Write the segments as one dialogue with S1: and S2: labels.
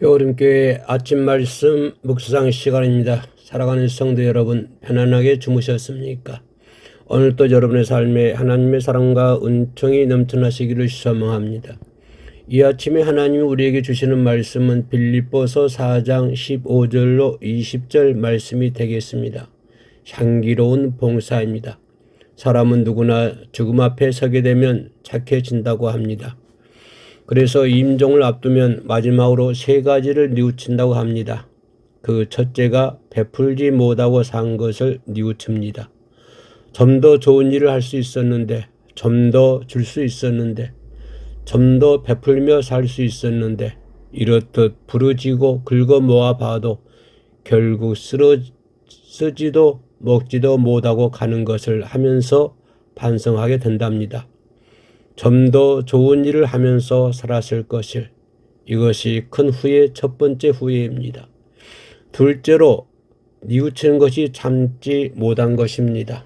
S1: 여름교회 아침 말씀 묵상 시간입니다. 살아가는 성도 여러분, 편안하게 주무셨습니까? 오늘도 여러분의 삶에 하나님의 사랑과 은총이 넘쳐나시기를 소망합니다. 이 아침에 하나님이 우리에게 주시는 말씀은 빌립보서 4장 15절로 20절 말씀이 되겠습니다. 향기로운 봉사입니다. 사람은 누구나 죽음 앞에 서게 되면 착해진다고 합니다. 그래서 임종을 앞두면 마지막으로 세 가지를 뉘우친다고 합니다. 그 첫째가 베풀지 못하고 산 것을 뉘우칩니다. 좀 더 좋은 일을 할 수 있었는데, 좀 더 줄 수 있었는데, 좀 더 베풀며 살 수 있었는데, 이렇듯 부르지고 긁어 모아 봐도 결국 쓰러, 쓰지도 먹지도 못하고 가는 것을 하면서 반성하게 된답니다. 좀 더 좋은 일을 하면서 살았을 것을 이것이 큰 후회 첫 번째 후회입니다. 둘째로 뉘우치는 것이 참지 못한 것입니다.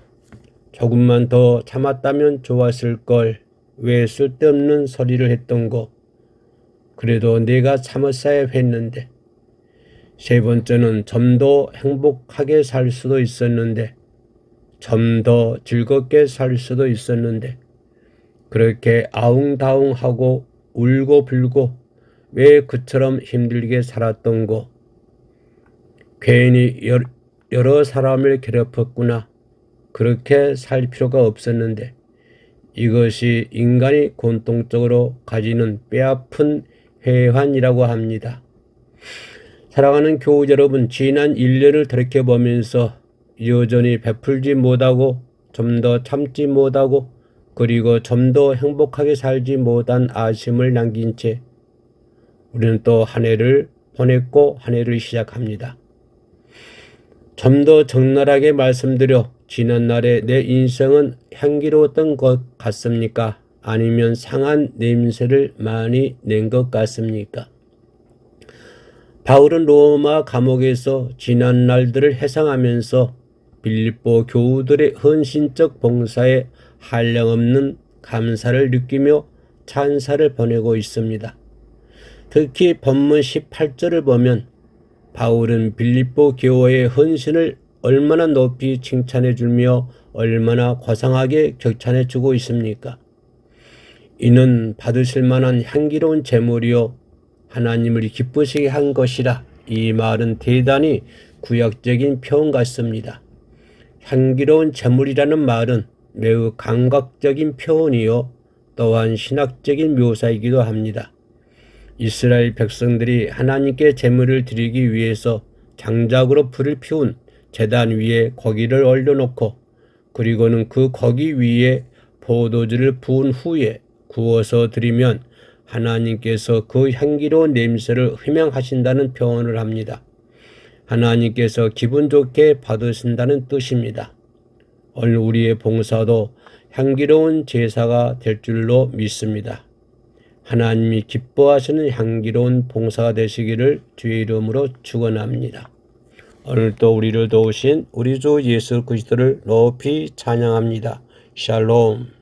S1: 조금만 더 참았다면 좋았을 걸 왜 쓸데없는 소리를 했던 거. 그래도 내가 참았어야 했는데. 세 번째는 좀 더 행복하게 살 수도 있었는데. 좀 더 즐겁게 살 수도 있었는데 그렇게 아웅다웅하고 울고 불고 왜 그처럼 힘들게 살았던 거 괜히 여러 사람을 괴롭혔구나 그렇게 살 필요가 없었는데 이것이 인간이 공통적으로 가지는 뼈아픈 회환이라고 합니다. 사랑하는 교우 여러분, 지난 1년을 돌이켜보면서 여전히 베풀지 못하고 좀 더 참지 못하고 그리고 좀 더 행복하게 살지 못한 아쉬움을 남긴 채 우리는 또 한 해를 보냈고 한 해를 시작합니다. 좀 더 적나라하게 말씀드려 지난날의 내 인생은 향기로웠던 것 같습니까? 아니면 상한 냄새를 많이 낸 것 같습니까? 바울은 로마 감옥에서 지난 날들을 회상하면서 빌립보 교우들의 헌신적 봉사에 한량없는 감사를 느끼며 찬사를 보내고 있습니다. 특히 본문 18절을 보면 바울은 빌립보 교회의 헌신을 얼마나 높이 칭찬해 주며 얼마나 과상하게 격찬해 주고 있습니까? 이는 받으실 만한 향기로운 제물이요 하나님을 기쁘시게 한 것이라 이 말은 대단히 구약적인 표현 같습니다. 향기로운 제물이라는 말은 매우 감각적인 표현이요 또한 신학적인 묘사이기도 합니다. 이스라엘 백성들이 하나님께 제물을 드리기 위해서 장작으로 불을 피운 재단 위에 고기를 올려놓고 그리고는 그 고기 위에 포도주를 부은 후에 구워서 드리면 하나님께서 그 향기로운 냄새를 휘명하신다는 표현을 합니다. 하나님께서 기분 좋게 받으신다는 뜻입니다. 오늘 우리의 봉사도 향기로운 제사가 될 줄로 믿습니다. 하나님이 기뻐하시는 향기로운 봉사가 되시기를 주의 이름으로 축원합니다. 오늘도 우리를 도우신 우리 주 예수 그리스도를 높이 찬양합니다. 샬롬.